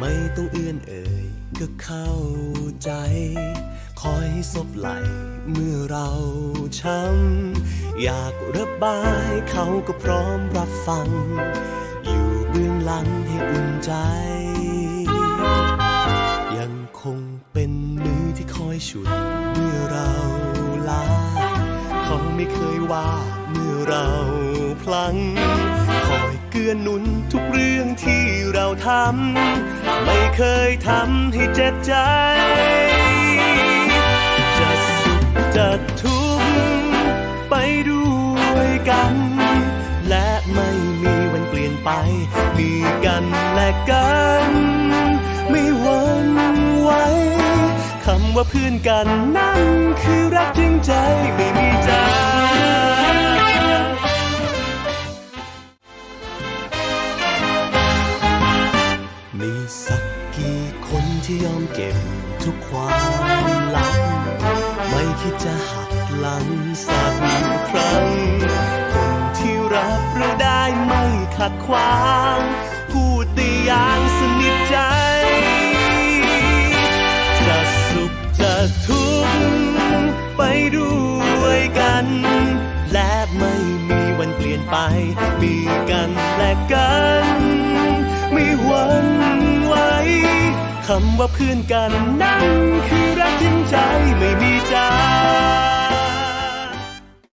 ไม่ต้องเอื้อนเอ่ยก็เข้าใจ คอยซบไหลเมื่อเราช้ำ อยากระบายเขาก็พร้อมรับฟัง อยู่เบื้องหลังให้อุ่นใจ ยังคงเป็นมือที่คอยฉุดเมื่อเราลา เขาไม่เคยว่าเมื่อเราพลัง คอย เกื้อหนุนทุกเรื่องที่เราทำ ไม่เคยทำให้เจ็บใจ จะสุขจะทุกข์ไปด้วยกัน และไม่มีวันเปลี่ยนไป มีกันและกัน ไม่หวันไหวคำว่าเพื่อนกันนั่นคือรักจริงใจไม่ มีสักกี่คนที่ยอมเก็บทุกความลับไม่คิดจะหักหลังสักครั้ง คนที่รับเราได้ไม่ขัดขวาง พูดได้อย่างสนิทใจ จะสุขจะทุกข์ไปด้วยกัน และไม่มีวันเปลี่ยนไป มีกันและกัน ไม่หวั่น คำว่าเพื่อนกันนั่นคือรักจริงใจไม่มีจาง